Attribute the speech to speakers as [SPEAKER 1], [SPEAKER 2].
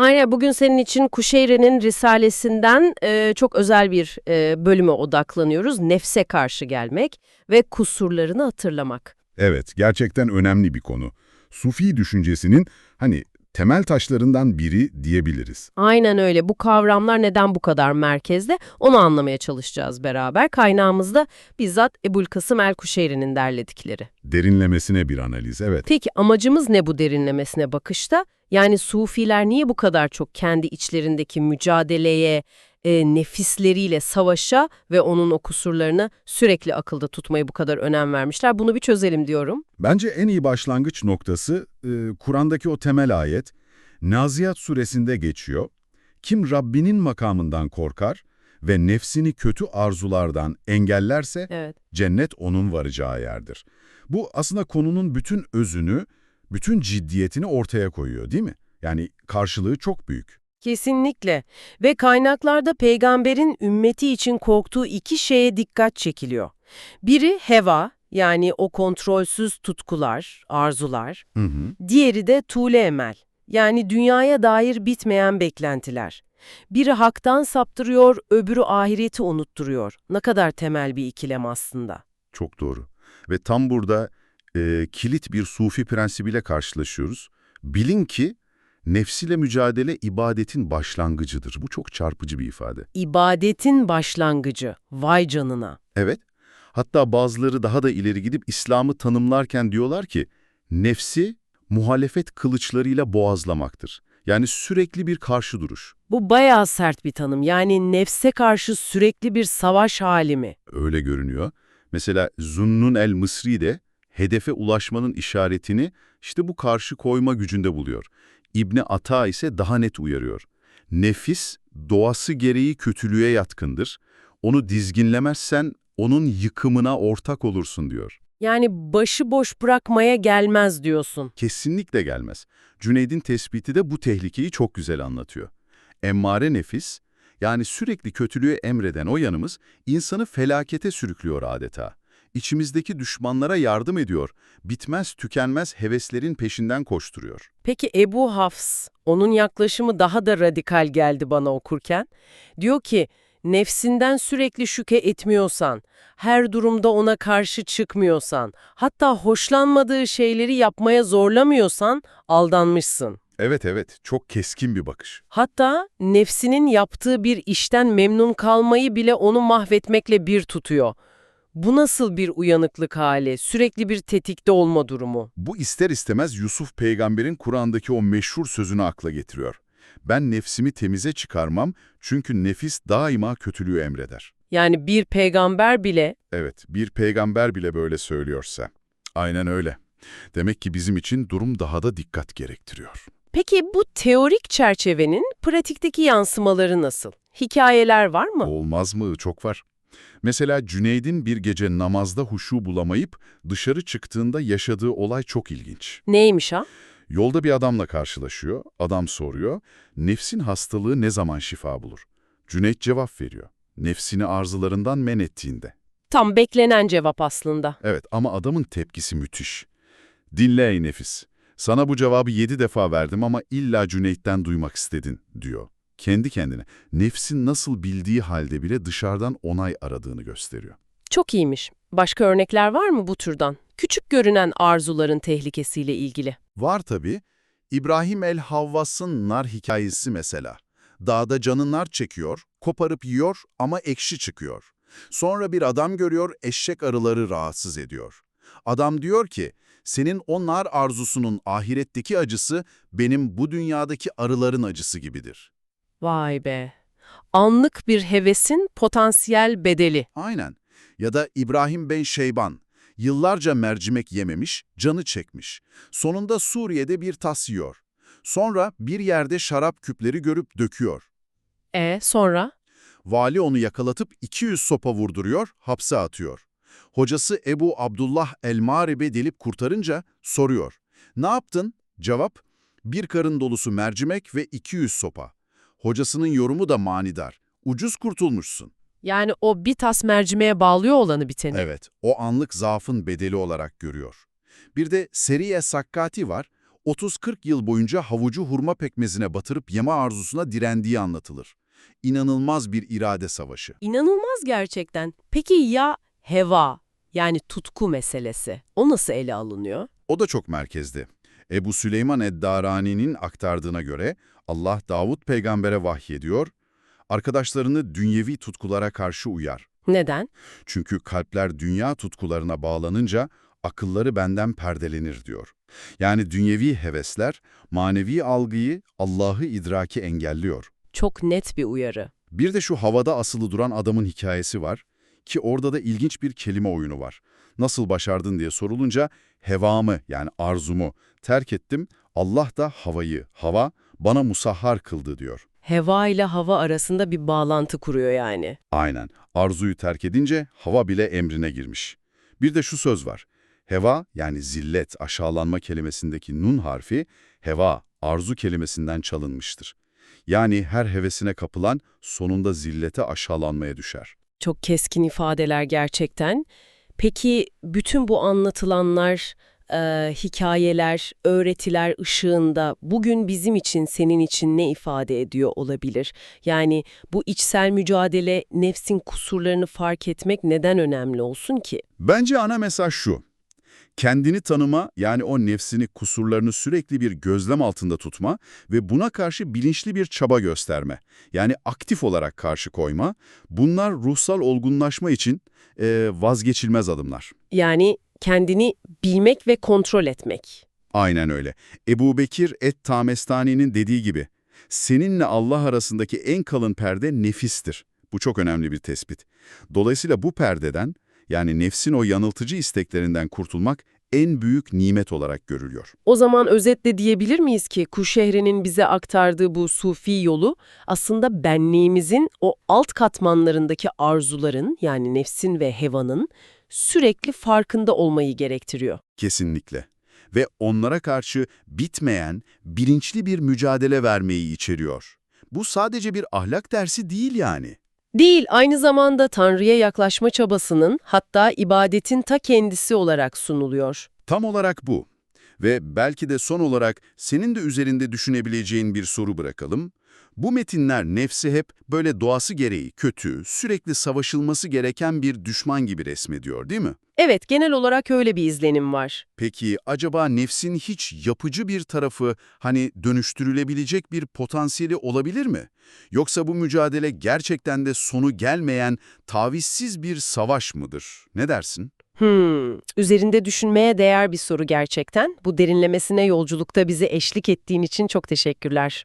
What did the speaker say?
[SPEAKER 1] Aynen bugün senin için Kuşeyri'nin Risalesinden e, çok özel bir e, bölüme odaklanıyoruz. Nefse karşı gelmek ve kusurlarını hatırlamak.
[SPEAKER 2] Evet, gerçekten önemli bir konu. Sufi düşüncesinin hani temel taşlarından biri diyebiliriz.
[SPEAKER 1] Aynen öyle. Bu kavramlar neden bu kadar merkezde onu anlamaya çalışacağız beraber. Kaynağımızda bizzat Ebul Kasım el-Kuşeyri'nin derledikleri.
[SPEAKER 2] Derinlemesine bir analiz, evet.
[SPEAKER 1] Peki amacımız ne bu derinlemesine bakışta? Yani Sufiler niye bu kadar çok kendi içlerindeki mücadeleye, e, nefisleriyle savaşa ve onun o kusurlarını sürekli akılda tutmayı bu kadar önem vermişler? Bunu bir çözelim diyorum.
[SPEAKER 2] Bence en iyi başlangıç noktası e, Kur'an'daki o temel ayet. Naziyat suresinde geçiyor. Kim Rabbinin makamından korkar ve nefsini kötü arzulardan engellerse
[SPEAKER 1] Evet.
[SPEAKER 2] cennet onun varacağı yerdir. Bu aslında konunun bütün özünü, bütün ciddiyetini ortaya koyuyor değil mi? Yani karşılığı çok büyük.
[SPEAKER 1] Kesinlikle. Ve kaynaklarda peygamberin ümmeti için korktuğu iki şeye dikkat çekiliyor. Biri heva, yani o kontrolsüz tutkular, arzular.
[SPEAKER 2] Hı hı.
[SPEAKER 1] Diğeri de tuğle emel, yani dünyaya dair bitmeyen beklentiler. Biri haktan saptırıyor, öbürü ahireti unutturuyor. Ne kadar temel bir ikilem aslında.
[SPEAKER 2] Çok doğru. Ve tam burada e, kilit bir sufi prensibiyle karşılaşıyoruz. Bilin ki nefsiyle mücadele ibadetin başlangıcıdır. Bu çok çarpıcı bir ifade.
[SPEAKER 1] İbadetin başlangıcı, vay canına.
[SPEAKER 2] Evet, hatta bazıları daha da ileri gidip İslam'ı tanımlarken diyorlar ki, nefsi muhalefet kılıçlarıyla boğazlamaktır. Yani sürekli bir karşı duruş.
[SPEAKER 1] Bu bayağı sert bir tanım. Yani nefse karşı sürekli bir savaş hali mi?
[SPEAKER 2] Öyle görünüyor. Mesela Zunnun el-Mısri de hedefe ulaşmanın işaretini işte bu karşı koyma gücünde buluyor. İbni Ata ise daha net uyarıyor. Nefis doğası gereği kötülüğe yatkındır. Onu dizginlemezsen onun yıkımına ortak olursun diyor.
[SPEAKER 1] Yani başıboş bırakmaya gelmez diyorsun.
[SPEAKER 2] Kesinlikle gelmez. Cüneyd'in tespiti de bu tehlikeyi çok güzel anlatıyor. Emmare nefis, yani sürekli kötülüğü emreden o yanımız, insanı felakete sürüklüyor adeta. İçimizdeki düşmanlara yardım ediyor, bitmez tükenmez heveslerin peşinden koşturuyor.
[SPEAKER 1] Peki Ebu Hafs, onun yaklaşımı daha da radikal geldi bana okurken. Diyor ki, nefsinden sürekli şüke etmiyorsan, her durumda ona karşı çıkmıyorsan, hatta hoşlanmadığı şeyleri yapmaya zorlamıyorsan aldanmışsın.
[SPEAKER 2] Evet evet, çok keskin bir bakış.
[SPEAKER 1] Hatta nefsinin yaptığı bir işten memnun kalmayı bile onu mahvetmekle bir tutuyor. Bu nasıl bir uyanıklık hali, sürekli bir tetikte olma durumu?
[SPEAKER 2] Bu ister istemez Yusuf peygamberin Kur'an'daki o meşhur sözünü akla getiriyor. Ben nefsimi temize çıkarmam çünkü nefis daima kötülüğü emreder.
[SPEAKER 1] Yani bir peygamber bile
[SPEAKER 2] Evet, bir peygamber bile böyle söylüyorsa. Aynen öyle. Demek ki bizim için durum daha da dikkat gerektiriyor.
[SPEAKER 1] Peki bu teorik çerçevenin pratikteki yansımaları nasıl? Hikayeler var mı?
[SPEAKER 2] Olmaz mı? Çok var. Mesela Cüneyd'in bir gece namazda huşu bulamayıp dışarı çıktığında yaşadığı olay çok ilginç.
[SPEAKER 1] Neymiş ha?
[SPEAKER 2] Yolda bir adamla karşılaşıyor, adam soruyor, nefsin hastalığı ne zaman şifa bulur? Cüneyt cevap veriyor, nefsini arzularından men ettiğinde.
[SPEAKER 1] Tam beklenen cevap aslında.
[SPEAKER 2] Evet ama adamın tepkisi müthiş. Dinle ey nefis, sana bu cevabı yedi defa verdim ama illa Cüneyt'ten duymak istedin, diyor. Kendi kendine, nefsin nasıl bildiği halde bile dışarıdan onay aradığını gösteriyor.
[SPEAKER 1] Çok iyiymiş. Başka örnekler var mı bu türden? Küçük görünen arzuların tehlikesiyle ilgili.
[SPEAKER 2] Var tabii. İbrahim el-Havvas'ın nar hikayesi mesela. Dağda canı nar çekiyor, koparıp yiyor ama ekşi çıkıyor. Sonra bir adam görüyor, eşek arıları rahatsız ediyor. Adam diyor ki, senin o nar arzusunun ahiretteki acısı benim bu dünyadaki arıların acısı gibidir.
[SPEAKER 1] Vay be. Anlık bir hevesin potansiyel bedeli.
[SPEAKER 2] Aynen. Ya da İbrahim ben Şeyban. Yıllarca mercimek yememiş, canı çekmiş. Sonunda Suriye'de bir tas yiyor. Sonra bir yerde şarap küpleri görüp döküyor.
[SPEAKER 1] E sonra?
[SPEAKER 2] Vali onu yakalatıp 200 sopa vurduruyor, hapse atıyor. Hocası Ebu Abdullah el-Mağrib'i delip kurtarınca soruyor. Ne yaptın? Cevap, bir karın dolusu mercimek ve 200 sopa. Hocasının yorumu da manidar. Ucuz kurtulmuşsun.
[SPEAKER 1] Yani o bir tas mercimeğe bağlıyor olanı biteni.
[SPEAKER 2] Evet, o anlık zaafın bedeli olarak görüyor. Bir de Seriye Sakkati var. 30-40 yıl boyunca havucu hurma pekmezine batırıp yeme arzusuna direndiği anlatılır. İnanılmaz bir irade savaşı.
[SPEAKER 1] İnanılmaz gerçekten. Peki ya heva yani tutku meselesi? O nasıl ele alınıyor?
[SPEAKER 2] O da çok merkezde. Ebu Süleyman Eddarani'nin aktardığına göre Allah Davut peygambere vahyediyor, arkadaşlarını dünyevi tutkulara karşı uyar.
[SPEAKER 1] Neden?
[SPEAKER 2] Çünkü kalpler dünya tutkularına bağlanınca akılları benden perdelenir diyor. Yani dünyevi hevesler manevi algıyı, Allah'ı idraki engelliyor.
[SPEAKER 1] Çok net bir uyarı.
[SPEAKER 2] Bir de şu havada asılı duran adamın hikayesi var ki orada da ilginç bir kelime oyunu var. Nasıl başardın diye sorulunca hevamı yani arzumu terk ettim, Allah da havayı, hava bana musahhar kıldı diyor.
[SPEAKER 1] Heva ile hava arasında bir bağlantı kuruyor yani.
[SPEAKER 2] Aynen. Arzuyu terk edince hava bile emrine girmiş. Bir de şu söz var. Heva yani zillet, aşağılanma kelimesindeki nun harfi, heva, arzu kelimesinden çalınmıştır. Yani her hevesine kapılan sonunda zillete aşağılanmaya düşer.
[SPEAKER 1] Çok keskin ifadeler gerçekten. Peki bütün bu anlatılanlar, e, hikayeler, öğretiler ışığında bugün bizim için, senin için ne ifade ediyor olabilir? Yani bu içsel mücadele, nefsin kusurlarını fark etmek neden önemli olsun ki?
[SPEAKER 2] Bence ana mesaj şu. Kendini tanıma yani o nefsini, kusurlarını sürekli bir gözlem altında tutma ve buna karşı bilinçli bir çaba gösterme. Yani aktif olarak karşı koyma. Bunlar ruhsal olgunlaşma için eee, vazgeçilmez adımlar.
[SPEAKER 1] Yani kendini bilmek ve kontrol etmek.
[SPEAKER 2] Aynen öyle. Ebu Bekir Et-Tamestani'nin dediği gibi, seninle Allah arasındaki en kalın perde nefistir. Bu çok önemli bir tespit. Dolayısıyla bu perdeden, yani nefsin o yanıltıcı isteklerinden kurtulmak en büyük nimet olarak görülüyor.
[SPEAKER 1] O zaman özetle diyebilir miyiz ki Kuşehri'nin bize aktardığı bu sufi yolu aslında benliğimizin o alt katmanlarındaki arzuların yani nefsin ve hevanın sürekli farkında olmayı gerektiriyor.
[SPEAKER 2] Kesinlikle. Ve onlara karşı bitmeyen, bilinçli bir mücadele vermeyi içeriyor. Bu sadece bir ahlak dersi değil yani.
[SPEAKER 1] Değil, aynı zamanda Tanrı'ya yaklaşma çabasının hatta ibadetin ta kendisi olarak sunuluyor.
[SPEAKER 2] Tam olarak bu. Ve belki de son olarak senin de üzerinde düşünebileceğin bir soru bırakalım. Bu metinler nefsi hep böyle doğası gereği kötü, sürekli savaşılması gereken bir düşman gibi resmediyor değil mi?
[SPEAKER 1] Evet, genel olarak öyle bir izlenim var.
[SPEAKER 2] Peki acaba nefsin hiç yapıcı bir tarafı, hani dönüştürülebilecek bir potansiyeli olabilir mi? Yoksa bu mücadele gerçekten de sonu gelmeyen, tavizsiz bir savaş mıdır? Ne dersin?
[SPEAKER 1] Hmm, üzerinde düşünmeye değer bir soru gerçekten. Bu derinlemesine yolculukta bize eşlik ettiğin için çok teşekkürler.